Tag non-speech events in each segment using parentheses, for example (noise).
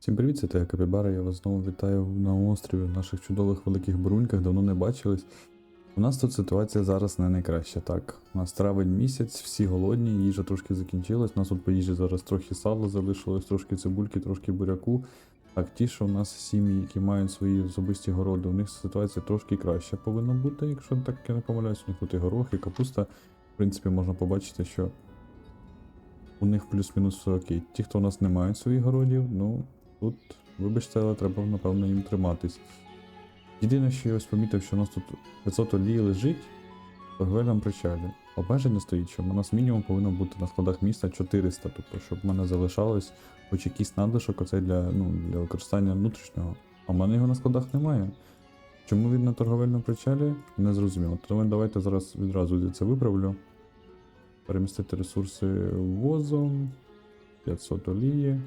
Всім привіт, це я Капібара. Я вас знову вітаю на острові в наших чудових великих бруньках, давно не бачились. У нас тут ситуація зараз не найкраща. Так, у нас травень місяць, всі голодні, їжа трошки закінчилась. У нас тут по їжі зараз трохи сала залишилось, трошки цибульки, трошки буряку. Так, ті, що у нас сім'ї, які мають свої особисті городи, у них ситуація трошки краща повинна бути, якщо так я не помиляюсь, у них тут і горох, і капуста. В принципі, можна побачити, що у них плюс-мінус все окей. Ті, хто у нас не мають своїх городів, ну тут, вибачте, але треба, напевно, їм триматись. Єдине, що я ось помітив, що у нас тут 500 олії лежить в торговельному причалі. Обмеження стоїть, що у нас мінімум повинно бути на складах міста 400, тобто, щоб в мене залишалось хоч якийсь надлишок оцей для, ну, для використання внутрішнього. А в мене його на складах немає. Чому він на торговельному причалі? Не зрозуміло. Тому давайте зараз відразу це виправлю. Перемістити ресурси возом, 500 олії.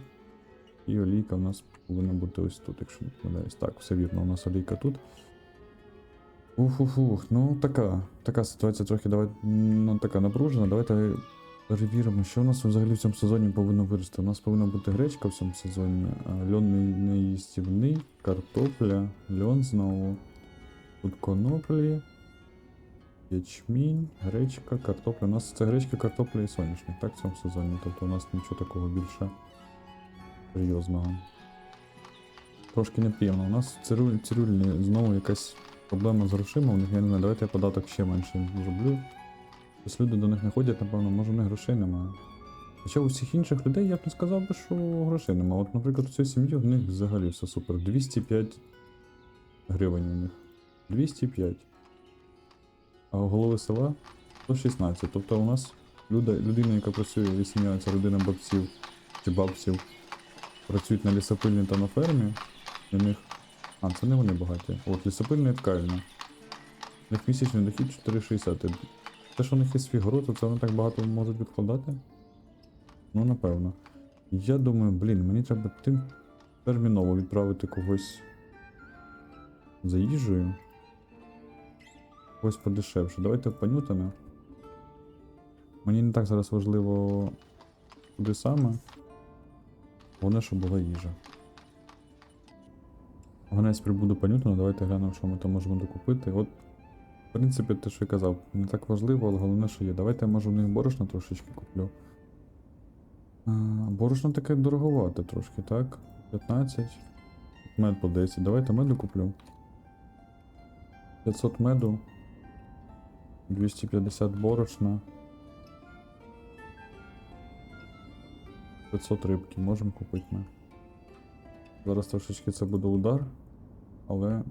І олійка у нас повинна бути ось тут, якщо не помиляюсь. Так, все вірно, у нас олійка тут. Ух-ух-ух, ну така. Така ситуація трохи давай, ну, така напружена. Давайте перевіримо, що у нас взагалі в цьому сезоні повинно вирости. У нас повинна бути гречка в цьому сезоні, льон не- неїстівний, картопля, льон знову. Тут коноплі, ячмінь, гречка, картопля. У нас це гречка, картопля і соняшник, так, в цьому сезоні. Тобто у нас нічого такого більше серйозного. Трошки неприємно. У нас цирюльні знову якась проблема з грошима. У них я не знаю, давайте я податок ще менше зроблю. Ось люди до них не ходять, напевно, може у них грошей немає. Хоча у всіх інших людей я б не сказав би, що грошей немає. От, наприклад, у цій сім'ї в них взагалі все супер. 205 гривень у них. 205. А у голови села 116. Тобто у нас люда, людина, яка працює, і сім'я, це родина бабців чи бабців, працюють на лісопильні та на фермі. В них. А, це не вони багаті. От, лісопильня і ткальня. У них місячний дохід 4,60. Те, що у них є свій город, то це вони так багато можуть відкладати? Ну, напевно. Я думаю, блін, мені треба тим терміново відправити когось за їжею. Когось подешевше. Давайте Ньютона. Мені не так зараз важливо куди саме. Головне, щоб була їжа. Гонець прибуду по Ньютону, давайте глянемо, що ми там можемо докупити. От, в принципі, те, що я казав, не так важливо, але головне, що є. Давайте я може в них борошна трошечки куплю. А, борошно таке дороговате трошки, так? 15. Мед по 10. Давайте меду куплю. 500 меду. 250 борошна. 500 рибки можемо купити ми. Зараз трошечки це буде удар, але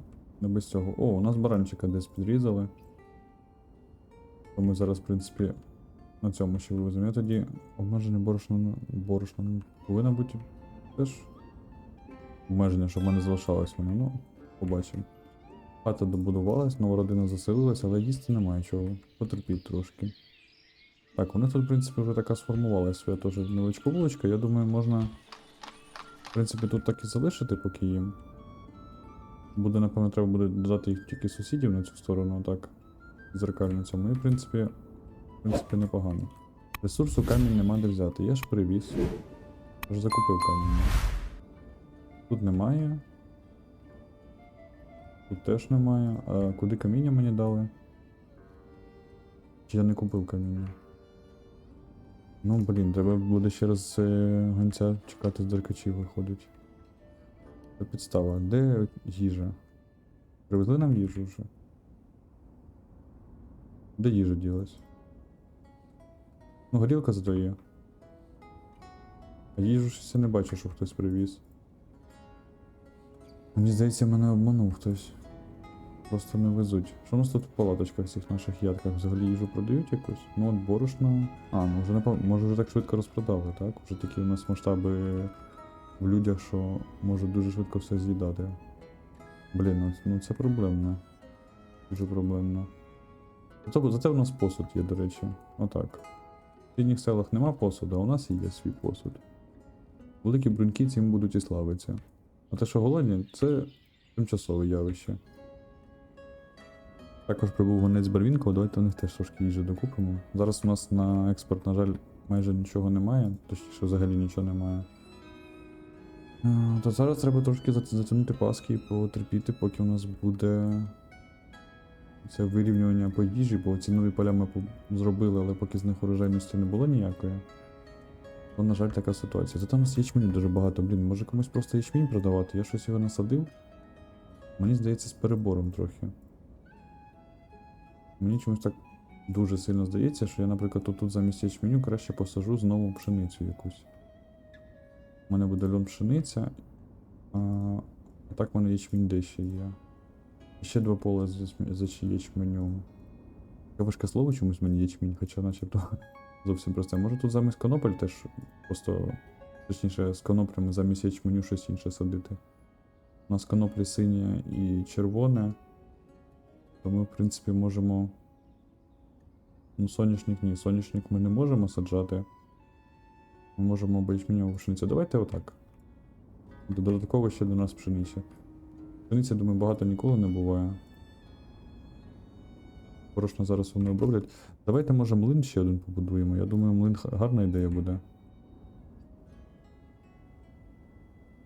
не без цього. О, у нас баранчика десь підрізали. То ми зараз, в принципі, на цьому ще вивеземо. Я тоді обмеження борошна на- борошна повинна бути теж обмеження, щоб в мене залишалось воно. Ну, побачимо. Хата добудувалась, нова родина заселилась, але їсти немає чого. Потерпіть трошки. Так, у них тут, в принципі, вже така сформувалася своя теж невеличка вуличка. Я думаю, можна. В принципі, тут так і залишити, поки їм. Буде, напевно, треба буде додати їх тільки сусідів на цю сторону, так. Зеркально цьому. І, в принципі, в принципі, непогано. Ресурсу камінь нема де взяти. Я ж привіз. Я ж закупив камінь. Тут немає. Тут теж немає. А куди каміння мені дали? Чи я не купив каміння? Ну, блін, треба буде ще раз е, гонця чекати з деркачів виходить. Це підстава. Де їжа? Привезли нам їжу вже. Де їжа ділась? Ну, горілка зато. А їжу щось я не бачу, що хтось привіз. Мені здається, мене обманув хтось. Просто не везуть. Що у нас тут в палаточках цих наших ядках? Взагалі їжу продають якусь? Ну от борошно. А, ну вже не може вже так швидко розпродали, так? Вже такі у нас масштаби в людях, що може дуже швидко все з'їдати. Блін, ну, ну це проблемно. Дуже проблемно. Зато, зате у нас посуд є, до речі. Отак. В сільних селах нема посуду, а у нас є свій посуд. Великі бруньки цим будуть і славитися. А те, що голодні, це тимчасове явище. Також прибув гонець Барвінкова, давайте у них теж трошки їжі докупимо. Зараз у нас на експорт, на жаль, майже нічого немає, точніше взагалі нічого немає. Е, То зараз треба трошки зат- затягнути паски і потерпіти, поки у нас буде це вирівнювання по їжі, бо ці нові поля ми зробили, але поки з них урожайності не було ніякої. То, на жаль, така ситуація. Зато у нас ячменю дуже багато. Блін, може комусь просто ячмінь продавати? Я щось його насадив. Мені здається, з перебором трохи. Мені чомусь так дуже сильно здається, що я, наприклад, тут замість ячменю краще посажу знову пшеницю якусь. У мене буде льон пшениця. А, так в мене ячмінь де ще є. Ще два поля з ячм- з яч- Таке важке слово чомусь мені ячмінь, хоча начебто (laughs) зовсім просте. Може тут замість конопель теж просто, точніше, з коноплями замість ячменю щось інше садити. У нас коноплі синє і червоне. То ми, в принципі, можемо. Ну, соняшник ні, соняшник ми не можемо саджати. Ми можемо ячменьову пшеницю. Давайте отак. Додатково ще до нас пшениці. Пшениці, думаю, багато ніколи не буває. Порошно зараз вони оброблять. Давайте, може, млин ще один побудуємо. Я думаю, млин гарна ідея буде.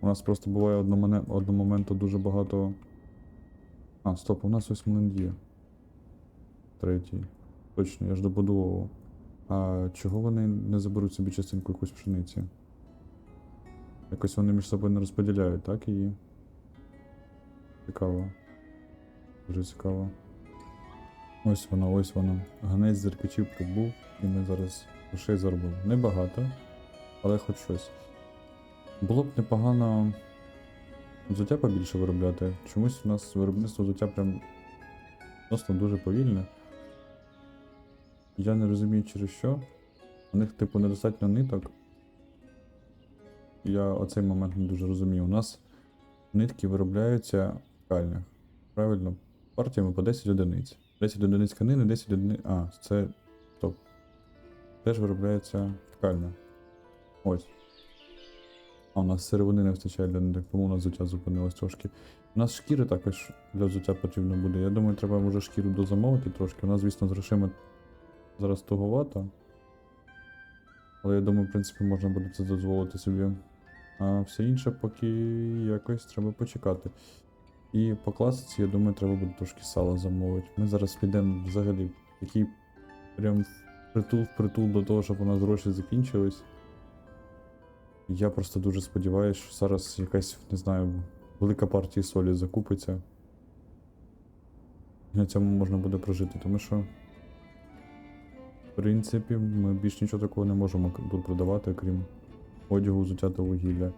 У нас просто буває одномоне- одного моменту дуже багато. А, стоп, у нас ось млин є. Третій. Точно, я ж добудовував. А чого вони не заберуть собі частинку якусь пшениці? Якось вони між собою не розподіляють, так її? Цікаво. Дуже цікаво. Ось вона, ось вона. Ганець зеркачів прибув, і ми зараз грошей заробили. Небагато, але хоч щось. Було б непогано взуття побільше виробляти. Чомусь у нас виробництво взуття прям просто дуже повільне. Я не розумію через що. У них, типу, недостатньо ниток. Я оцей момент не дуже розумію. У нас нитки виробляються в кальнях. Правильно, партіями по 10 одиниць. 10 одиниць тканини, 10 одиниць. А, це. Стоп. Теж виробляється в кальнях. Ось. А у нас сировини не вистачає для ниток, тому у нас взуття зупинилось трошки. У нас шкіри також для взуття потрібно буде. Я думаю, треба може шкіру дозамовити трошки. У нас, звісно, з грошима зараз туговато. Але я думаю, в принципі, можна буде це дозволити собі. А все інше поки якось треба почекати. І по класиці, я думаю, треба буде трошки сала замовити. Ми зараз підемо взагалі такий прям притул в притул до того, щоб у нас гроші закінчились. Я просто дуже сподіваюся, що зараз якась, не знаю, велика партія солі закупиться. І на цьому можна буде прожити, тому що. В принципі, ми більш нічого такого не можемо продавати, крім одягу, взуття та вугілля.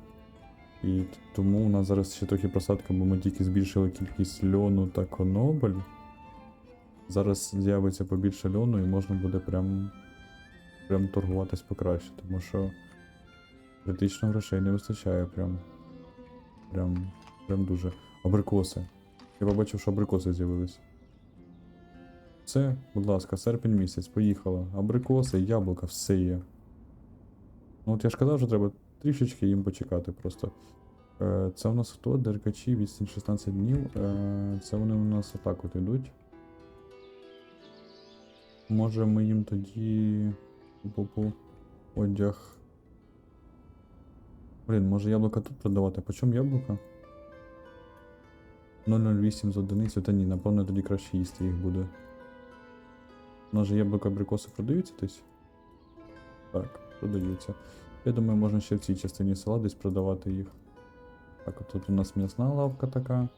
І тому у нас зараз ще трохи просадка, бо ми тільки збільшили кількість льону та конобель. Зараз з'явиться побільше льону і можна буде прям, прям торгуватись покраще, тому що критично грошей не вистачає прям. Прям, прям дуже. Абрикоси. Я побачив, що абрикоси з'явились. Все, будь ласка, серпень місяць, поїхало. Абрикоси, яблука, все є. Ну от я ж казав, що треба трішечки їм почекати просто. Е, це у нас хто? Деркачі, відстань 16 днів. Е, це вони у нас отак от йдуть. Може ми їм тоді. Одяг. Блін, може яблука тут продавати? По чому яблука? 0,08 з одиницю, та ні, напевно тоді краще їсти їх буде. У нас же яблука абрикоси продаються десь? Так, продаються. Я думаю, можна ще в цій частині села десь продавати їх. Так, от тут у нас м'ясна лавка така.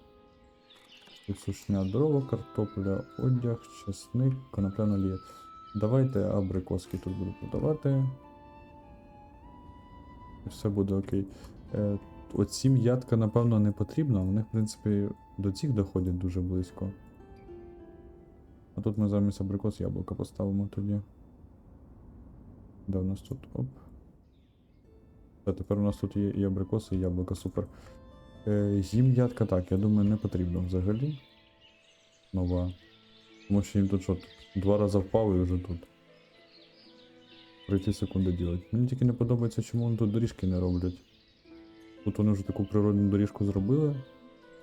Тут сушня дрова, картопля, одяг, чесник, конопляна олія. Давайте абрикоски тут буду продавати. І все буде окей. Е, оці м'ятка, напевно, не потрібна, вони, в принципі, до цих доходять дуже близько. А тут ми замість абрикос яблука поставимо тоді. Де у нас тут? Оп. Та тепер у нас тут є і абрикоси, і яблука, супер. Е, їм ядка так, я думаю, не потрібно взагалі. Нова. Тому що їм тут що, два рази впав і вже тут. 30 секунди ділять. Мені тільки не подобається, чому вони тут доріжки не роблять. Тут вони вже таку природну доріжку зробили,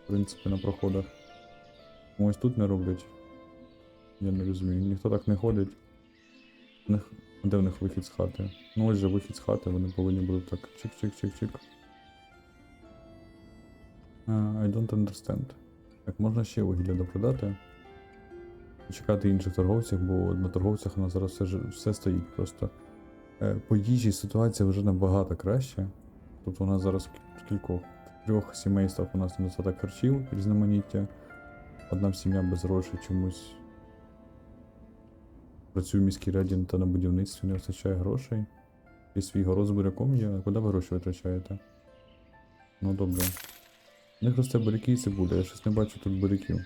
в принципі, на проходах. Ось тут не роблять. Я не розумію. Ніхто так не ходить. Них... Де в них вихід з хати? Ну ось же вихід з хати, вони повинні будуть так чик-чик-чик-чик. Е, I don't understand. Так, можна ще вугілля допродати. Чекати інших торговців, бо на торговцях у нас зараз все, все стоїть просто. Е, По їжі ситуація вже набагато краще. Тобто у нас зараз в кількох трьох сімействах у нас недостаток харчів, різноманіття. Одна сім'я без грошей чомусь працює в міській раді та на будівництві, не вистачає грошей. І свій город з буряком є, а куди ви гроші витрачаєте? Ну добре. Них росте буряки і цибуля, я щось не бачу тут буряків.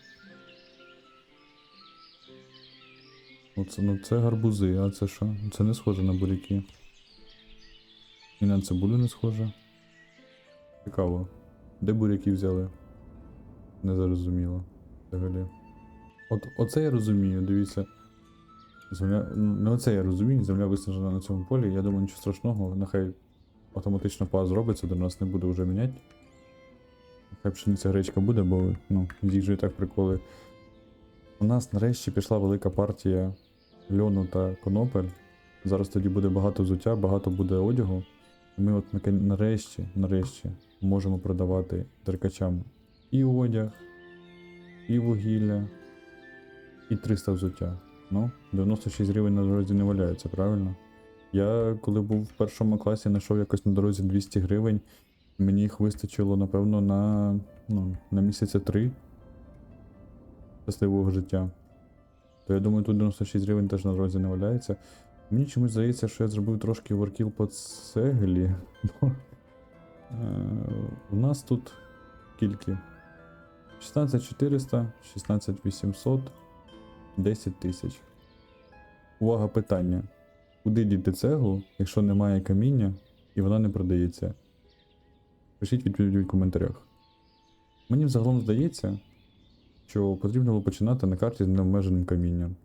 Ну це, ну це гарбузи, а це що? Це не схоже на буряки. І на цибулю не схоже. Цікаво. Де буряки взяли? Не зрозуміло. Взагалі. От оце я розумію, дивіться. Земля. ну, оце я розумію, земля виснажена на цьому полі. Я думаю, нічого страшного, нехай автоматично паз зробиться, до нас не буде вже міняти. Хай пшениця гречка буде, бо ну, їжджу і так приколи. У нас нарешті пішла велика партія льону та конопель. Зараз тоді буде багато взуття, багато буде одягу. Ми от нарешті, нарешті можемо продавати деркачам і одяг, і вугілля, і 300 взуття. Ну, 96 гривень на дорозі не валяється, правильно? Я коли був в першому класі, знайшов якось на дорозі 200 гривень. Мені їх вистачило, напевно, на, ну, на місяця три щасливого життя. То я думаю, тут 96 гривень теж на дорозі не валяється. Мені чомусь здається, що я зробив трошки воркіл по цеглі. (laughs) Е, у нас тут скільки? 16400, 16800, 10 тисяч. Увага, питання. Куди діти цеглу, якщо немає каміння і вона не продається? Пишіть відповідь в коментарях. Мені взагалом здається, що потрібно було починати на карті з необмеженим камінням.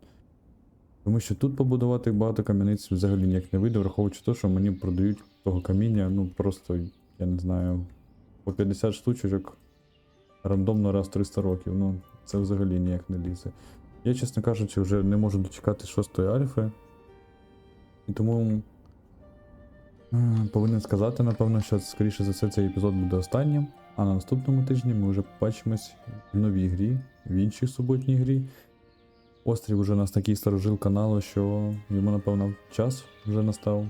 Тому що тут побудувати багато кам'яниць взагалі ніяк не вийде, враховуючи те, що мені продають того каміння, ну просто, я не знаю, по 50 штучок рандомно раз в 300 років. Ну, це взагалі ніяк не лізе. Я, чесно кажучи, вже не можу дочекати шостої альфи. І тому повинен сказати, напевно, що скоріше за все цей епізод буде останнім. А на наступному тижні ми вже побачимось в новій грі, в іншій суботній грі. Острів уже у нас такий старожил каналу, що йому, напевно, час вже настав.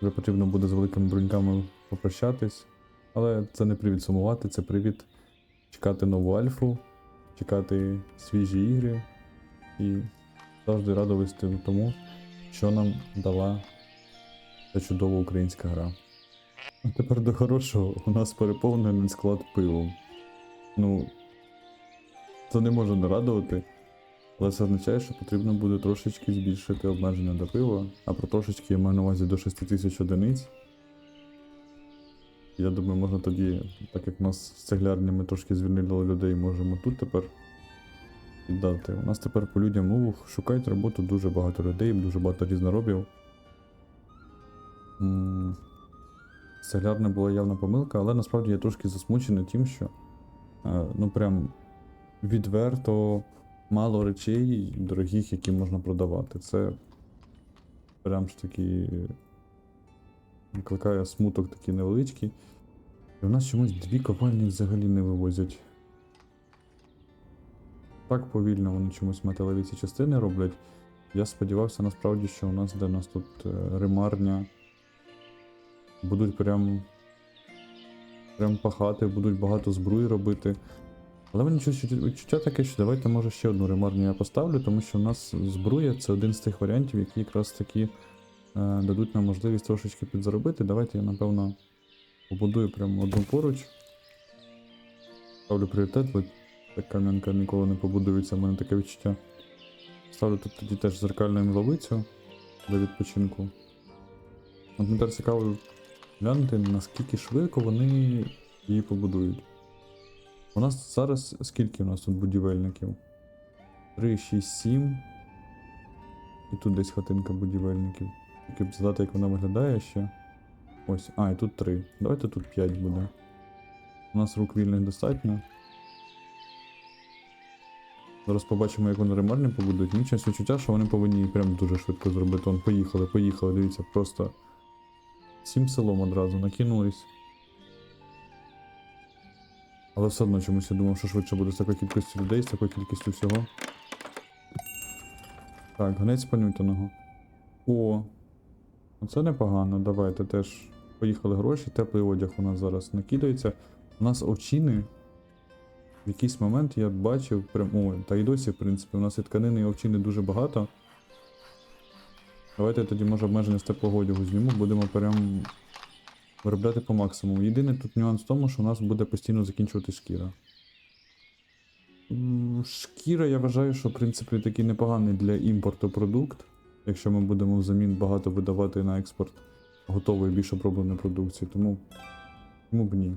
Вже потрібно буде з великими бруньками попрощатись. Але це не привід сумувати, це привід чекати нову альфу, чекати свіжі ігри і завжди радуватися тому, що нам дала ця чудова українська гра. А тепер до хорошого у нас переповнений склад пивом. Ну, це не може не радувати. Але це означає, що потрібно буде трошечки збільшити обмеження до пива, а про трошечки я маю на увазі до 6000 одиниць. Я думаю, можна тоді, так як нас з цеглярні ми трошки звільнили людей, можемо тут тепер віддати. У нас тепер по людям ух, шукають роботу дуже багато людей, дуже багато різноробів. Цеглярня була явна помилка, але насправді я трошки засмучений тим, що е, ну прям відверто мало речей дорогих, які можна продавати. Це прям ж таки викликає смуток такий невеличкий. І в нас чомусь дві ковальні взагалі не вивозять. Так повільно вони чомусь металеві ці частини роблять. Я сподівався насправді, що у нас де у нас тут е, ремарня. Будуть прям. Прям пахати, будуть багато зброї робити. Але мені відчуття- таке, що давайте може ще одну ремарню я поставлю, тому що у нас збруя це один з тих варіантів, які якраз таки е, дадуть нам можливість трошечки підзаробити. Давайте я, напевно, побудую прямо одну поруч. Ставлю пріоритет, бо так кам'янка ніколи не побудується, в мене таке відчуття. Ставлю тут тоді теж зеркальну мловицю для відпочинку. От мені тепер цікаво глянути, наскільки швидко вони її побудують. У нас зараз скільки у нас тут будівельників? 3, 6, 7. І тут десь хатинка будівельників. Тільки б задати, як вона виглядає ще. Ось. А, і тут 3. Давайте тут 5 буде. У нас рук вільних достатньо. Зараз побачимо, як вони ремарні побудують. Мені щось відчуття, що вони повинні прям дуже швидко зробити. Вон, поїхали, поїхали, дивіться, просто. Всім селом одразу накинулись. Але все одно чомусь я думав, що швидше буде з такою кількістю людей, з такою кількістю всього. Так, гнець понютаного. О, це непогано. Давайте теж поїхали гроші. Теплий одяг у нас зараз накидається. У нас овчини. В якийсь момент я бачив, прям, о, та й досі, в принципі, у нас і тканини і овчини дуже багато. Давайте тоді, може, обмеження з теплого одягу зніму, будемо прям виробляти по максимуму. Єдиний тут нюанс в тому, що у нас буде постійно закінчувати шкіра. Шкіра, я вважаю, що в принципі такий непоганий для імпорту продукт. Якщо ми будемо взамін багато видавати на експорт готової більш обробленої продукції, тому чому б ні.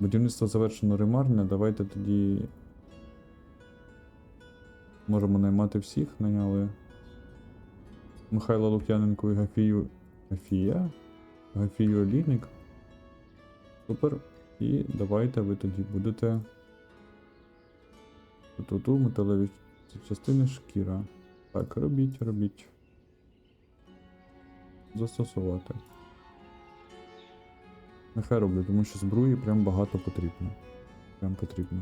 Будівництво завершено ремарне, давайте тоді можемо наймати всіх, наняли Михайла Лук'яненко і Гафію. Гафія? Гафію Олійник. Супер. І давайте ви тоді будете. Ту-ту, металеві частини шкіра. Так, робіть, робіть. Застосувати. Нехай роблю, тому що зброї прям багато потрібно. Прям потрібно.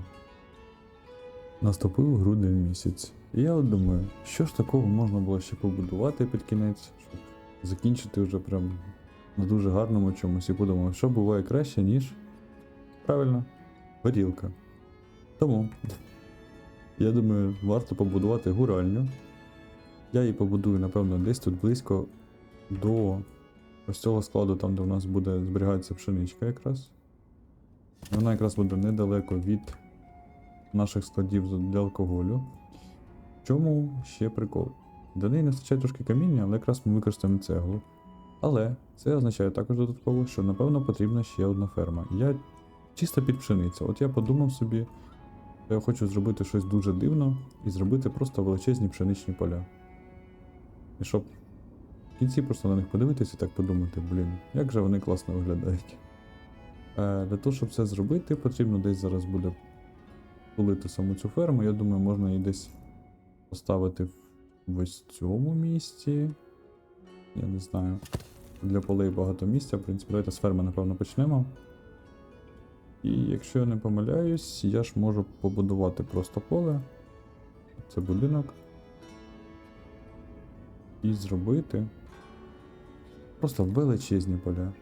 Наступив грудень місяць. І я от думаю, що ж такого можна було ще побудувати під кінець, щоб закінчити вже прям на дуже гарному чомусь і подумав, що буває краще, ніж. Правильно, горілка. Тому я думаю, варто побудувати гуральню. Я її побудую, напевно, десь тут близько до ось цього складу, там, де у нас буде зберігатися пшеничка якраз. Вона якраз буде недалеко від наших складів для алкоголю. В чому ще прикол? До неї не вистачає трошки каміння, але якраз ми використаємо цеглу. Але це означає також додатково, що напевно потрібна ще одна ферма. Я чисто під пшеницю. От я подумав собі, що я хочу зробити щось дуже дивно і зробити просто величезні пшеничні поля. І щоб в кінці просто на них подивитися і так подумати, блін, як же вони класно виглядають. Е, для того, щоб це зробити, потрібно десь зараз буде полити саму цю ферму. Я думаю, можна її десь поставити в ось цьому місці. Я не знаю. Для полей багато місця. В принципі, давайте з ферми, напевно, почнемо. І якщо я не помиляюсь, я ж можу побудувати просто поле. Це будинок. І зробити просто величезні поля.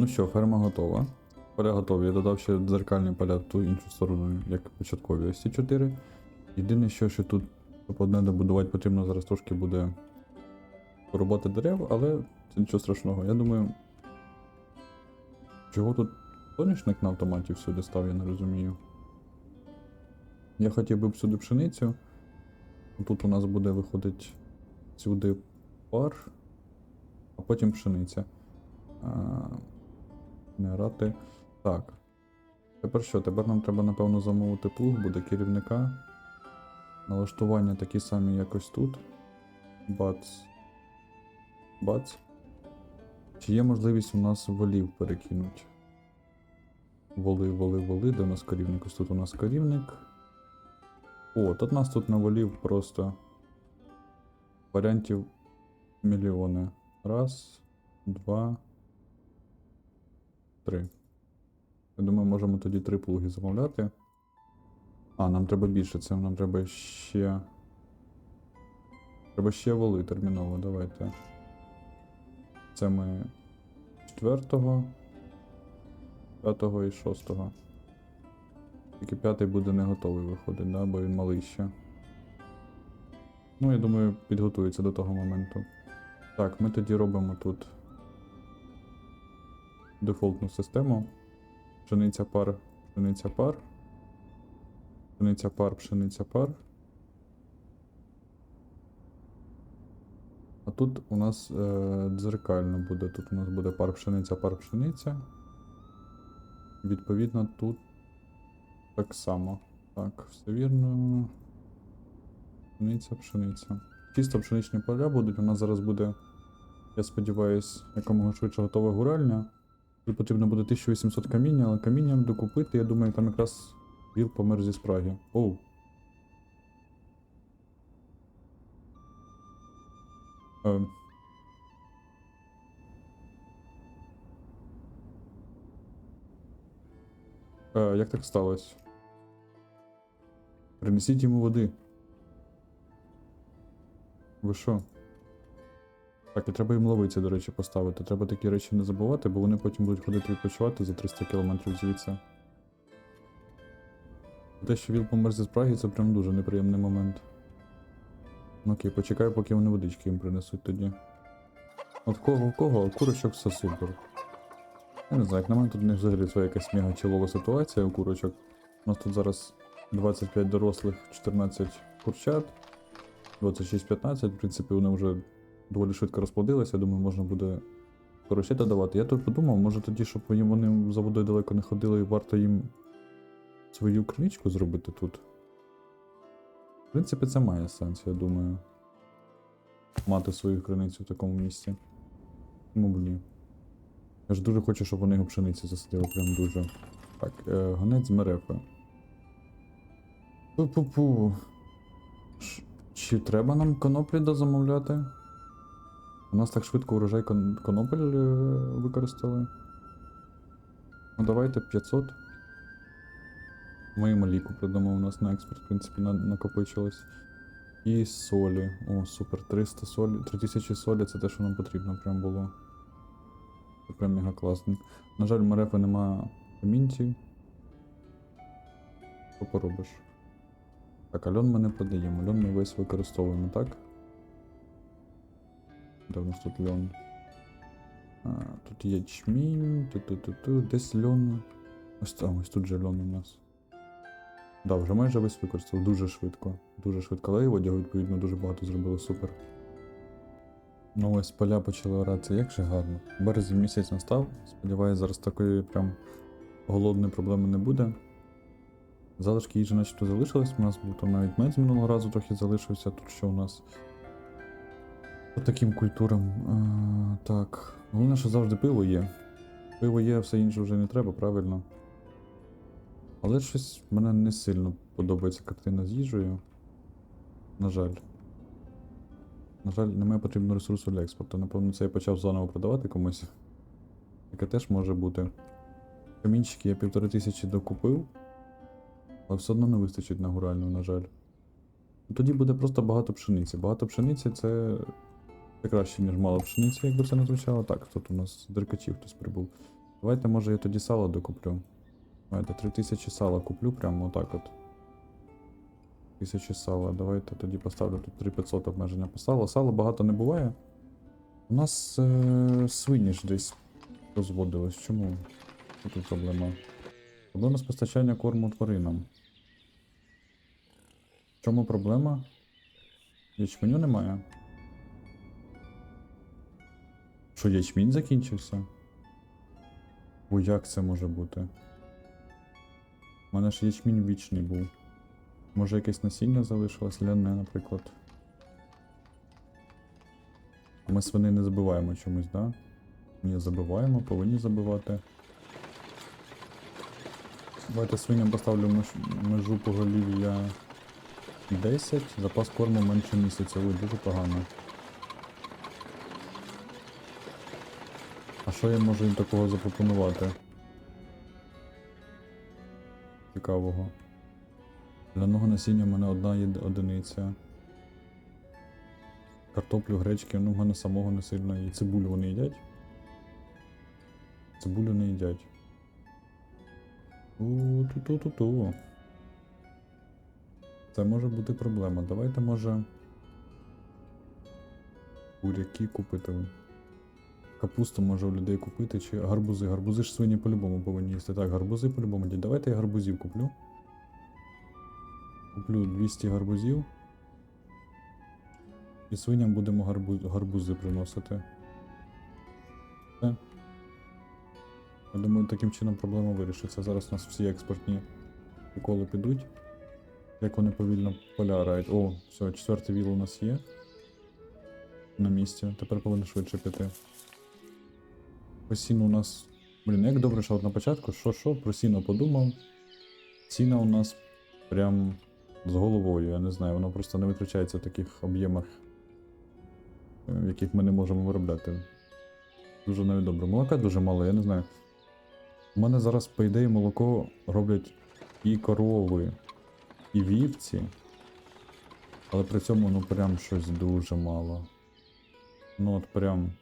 Ну що, ферма готова. Поля готові. Я додав ще дзеркальні поля в ту іншу сторону, як початкові ось ці 4. Єдине, що, що тут щоб одне добудувати потрібно зараз трошки буде порубати дерев, але це нічого страшного. Я думаю. Чого тут соняшник на автоматі всюди став, я не розумію. Я хотів би б сюди пшеницю. Тут у нас буде виходить сюди пар, а потім пшениця. А, не рати. Так. Тепер що? Тепер нам треба, напевно, замовити плуг, буде керівника. Налаштування такі самі якось тут. Бац. Бац. Чи є можливість у нас волів перекинути? Воли, воли, воли, де у нас корівник? Ось тут у нас корівник. О, тут нас тут на волів просто варіантів мільйони. Раз, два, три. Я думаю, можемо тоді три плуги замовляти. А, нам треба більше, це нам треба ще. Треба ще воли терміново, давайте. Це ми четвертого, п'ятого і шостого. Тільки п'ятий буде не готовий виходить, да? бо він малий ще. Ну, я думаю, підготується до того моменту. Так, ми тоді робимо тут дефолтну систему. Пшениця пар, пшениця пар. Пшениця пар, пшениця пар. А тут у нас е, дзеркально буде. Тут у нас буде пар пшениця, пар пшениця. Відповідно, тут так само. Так, все вірно. Пшениця, пшениця. Чисто пшеничні поля будуть. У нас зараз буде, я сподіваюсь, якомога швидше готова гуральня. Тут потрібно буде 1800 каміння, але каміння докупити, я думаю, там якраз віл помер зі спраги. Оу. Ем. Е, як так сталося? Принесіть йому води. Ви що? Так, і треба їм ловиці, до речі, поставити. Треба такі речі не забувати, бо вони потім будуть ходити відпочивати за 300 км звідси. Те, що він помер зі спраги, це прям дуже неприємний момент. Ну окей, почекаю, поки вони водички їм принесуть тоді. От кого, у кого? У курочок все супер. Я не знаю, як на мене тут не взагалі своя якась мега чолова ситуація у курочок. У нас тут зараз 25 дорослих, 14 курчат, 26-15, в принципі, вони вже доволі швидко розплодилися, я думаю, можна буде поросята давати. Я тут подумав, може тоді, щоб вони за водою далеко не ходили, варто їм свою криничку зробити тут. В принципі, це має сенс, я думаю. Мати свою криницю в такому місці. Чому б ні? Я ж дуже хочу, щоб вони його пшениці засадили, прям дуже. Так, е, гонець з мерефи. Пу-пу-пу. Чи треба нам коноплі дозамовляти? У нас так швидко урожай кон- конопель е, використали. Ну давайте 500. Ми маліку продамо, у нас на експорт, в принципі, на- накопичилось. І солі. О, супер, 300 солі. 3000 солі це те, що нам потрібно прям було. Це прям мега класно. На жаль, Мерефи нема камінців. Що поробиш? Так, а льон ми не продаємо. Льон ми весь використовуємо, так? Де в нас тут льон? А, тут ячмінь, тут, тут, тут, тут, десь льон. Ось там, ось тут же льон у нас. Да, вже майже весь використав дуже швидко. Дуже швидко. І одягу, відповідно, дуже багато зробили, супер. Ну ось поля почали орати, як же гарно. Березень місяць настав. Сподіваюсь, зараз такої прям голодної проблеми не буде. Залишки їжі начебто залишились, у нас був там навіть мед з минулого разу трохи залишився. Тут що у нас? По таким культурам. А, так. Головне, що завжди пиво є. Пиво є, все інше вже не треба, правильно. Але щось мене не сильно подобається картина з їжею. На жаль. На жаль, немає потрібного ресурсу для експорту. Напевно, це я почав заново продавати комусь. Таке теж може бути. Камінчики я півтори тисячі докупив, але все одно не вистачить на гуральну, на жаль. Тоді буде просто багато пшениці. Багато пшениці це, це краще, ніж мало пшениці, якби це не звучало. Так, тут у нас деркачів хтось прибув. Давайте, може, я тоді сало докуплю. Давайте 3000 сала куплю прямо отак от. 1000 сала. Давайте тоді поставлю тут 3500 обмеження по салу. Сала багато не буває. У нас е- свині ж десь розводились. Чому? Тут проблема? Проблема з постачання корму тваринам. В чому проблема? Ячменю немає. Що, ячмінь закінчився? О, як це може бути? У мене ж ячмінь вічний був. Може якесь насіння залишилось, ляне, наприклад. Ми свини не забиваємо чомусь, да? Ні, забиваємо, повинні забивати. Давайте свиням поставлю меж, межу поголів'я 10, запас корму менше місяця. Ой, дуже погано. А що я можу їм такого запропонувати? Цікавого. Ляного насіння в мене одна єд- одиниця. Картоплю, гречки, ну в мене самого не сильно. І цибулю вони їдять. Цибулю не їдять. У-ту-ту-ту-ту. Це може бути проблема. Давайте може. Буряки купити. Капусту може у людей купити, чи гарбузи. Гарбузи ж свині по-любому повинні їсти. Так, гарбузи по-любому. Давайте я гарбузів куплю. Куплю 200 гарбузів. І свиням будемо гарбу... гарбузи приносити. Все. Я думаю, таким чином проблема вирішиться. Зараз у нас всі експортні приколи підуть. Як вони повільно поля. О, все, четвертий віл у нас є. На місці. Тепер повинен швидше піти. По сіну у нас. Блін, як добре, що от на початку, що що, про сіно подумав. Сіна у нас прям з головою, я не знаю, воно просто не витрачається в таких об'ємах, е, яких ми не можемо виробляти. Дуже навіть добре. Молока дуже мало, я не знаю. У мене зараз, по ідеї, молоко роблять і корови, і вівці. Але при цьому ну прям щось дуже мало. Ну от прям.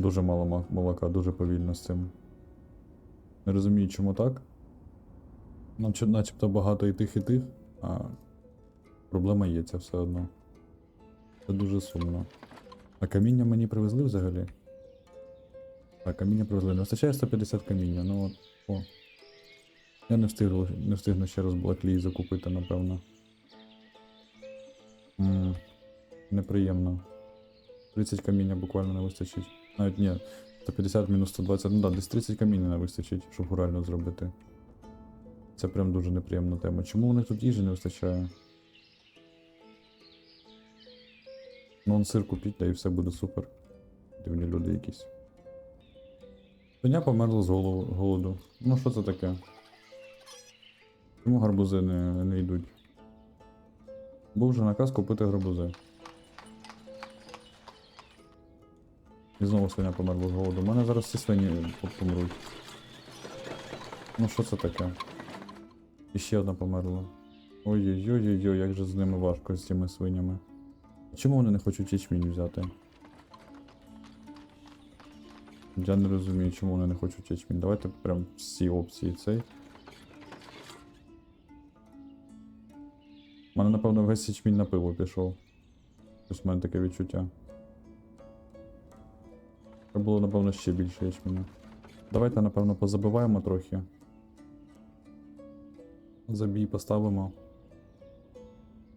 Дуже мало молока, дуже повільно з цим. Не розумію, чому так. Наче, начебто багато і тих, і тих, а проблема є ця все одно. Це дуже сумно. А каміння мені привезли взагалі? Так, каміння привезли. Не вистачає 150 каміння, ну от. О. Я не встигну, не встигну ще раз Блаклій закупити, напевно. Ммм, неприємно. 30 каміння буквально не вистачить. Навіть ні, 150 мінус 120, ну да, десь 30 каміння не вистачить, щоб гурально зробити. Це прям дуже неприємна тема. Чому у них тут їжі не вистачає? Ну, он сир купіть, та і все буде супер. Дивні люди якісь. Свиня померла з голоду. Ну що це таке? Чому гарбузи не, не йдуть? Був вже наказ купити гарбузи. І знову свиня померла з голоду. У мене зараз всі свині по- помруть. Ну що це таке? І ще одна померла. Ой-ой-ой-ой, як же з ними важко з цими свинями. Чому вони не хочуть ячмінь взяти? Я не розумію, чому вони не хочуть ячмінь. Давайте прям всі опції цей. У мене, напевно, весь ячмінь на пиво пішов. Ось в мене таке відчуття. Треба було, напевно, ще більше ячменю. Давайте, напевно, позабиваємо трохи. Забій поставимо.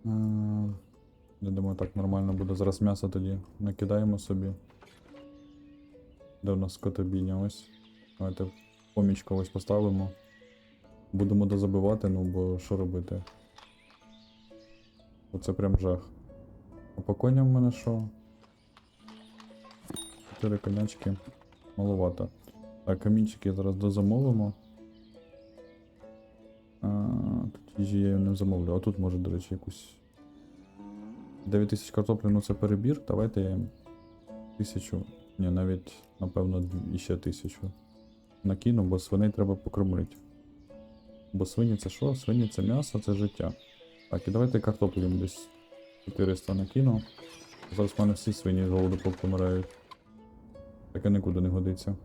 Е, Я думаю, так нормально буде. Зараз м'ясо тоді накидаємо собі. Де у нас скотобійня ось. Давайте помічку ось поставимо. Будемо дозабивати, ну бо що робити? Оце прям жах. А по коням в мене що? Чотири конячки. Маловато. Так, камінчики зараз дозамовимо. А, тут їжі я не замовлю. А тут може, до речі, якусь. 9 тисяч картоплі, ну це перебір. Давайте я їм тисячу. Ні, навіть, напевно, іще тисячу. Накину, бо свиней треба покормити. Бо свині це що? Свині це м'ясо, це життя. Так, і давайте картоплю їм десь 400 накину. Зараз в мене всі свині з голоду помирають. Таке нікуди не годиться.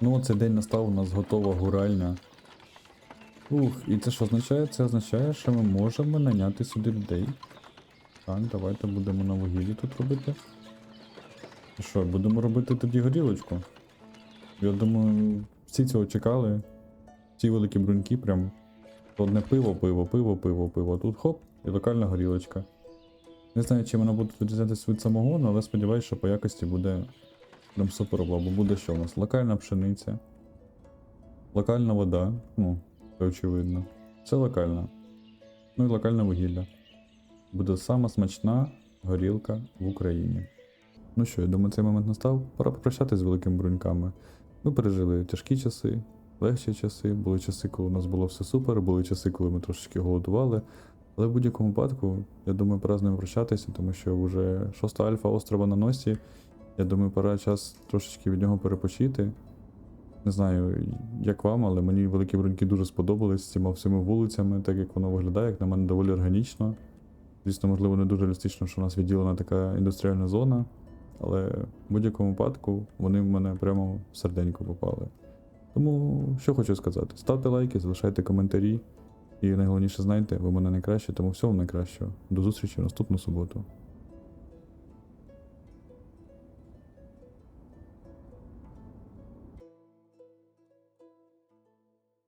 Ну, оцей день настав, у нас готова гуральня. Ух, і це що означає? Це означає, що ми можемо наняти сюди людей. Так, давайте будемо на вугіллі тут робити. Що, будемо робити тоді горілочку? Я думаю, всі цього чекали. Ці великі бруньки прям. Одне пиво, пиво, пиво, пиво, пиво. Тут хоп, і локальна горілочка. Не знаю, чи вона буде відрізнятися від самогону, але сподіваюся, що по якості буде прям суперова, бо буде що у нас? Локальна пшениця, локальна вода, ну, це очевидно. Це локальна. Ну і локальне вугілля. Буде сама смачна горілка в Україні. Ну що, я думаю, цей момент настав. Пора попрощатися з великими бруньками. Ми пережили тяжкі часи, легші часи, були часи, коли у нас було все супер, були часи, коли ми трошечки голодували. Але в будь-якому випадку, я думаю, пора з ними прощатися, тому що вже шоста альфа острова на носі. Я думаю, пора час трошечки від нього перепочити. Не знаю, як вам, але мені великі бруньки дуже сподобались з цими всіма вулицями, так як воно виглядає, як на мене доволі органічно. Звісно, можливо, не дуже реалістично, що у нас відділена така індустріальна зона, але в будь-якому випадку вони в мене прямо в серденько попали. Тому що хочу сказати: ставте лайки, залишайте коментарі. І найголовніше знайте, ви мене найкраще, тому всього найкращого. До зустрічі в наступну суботу.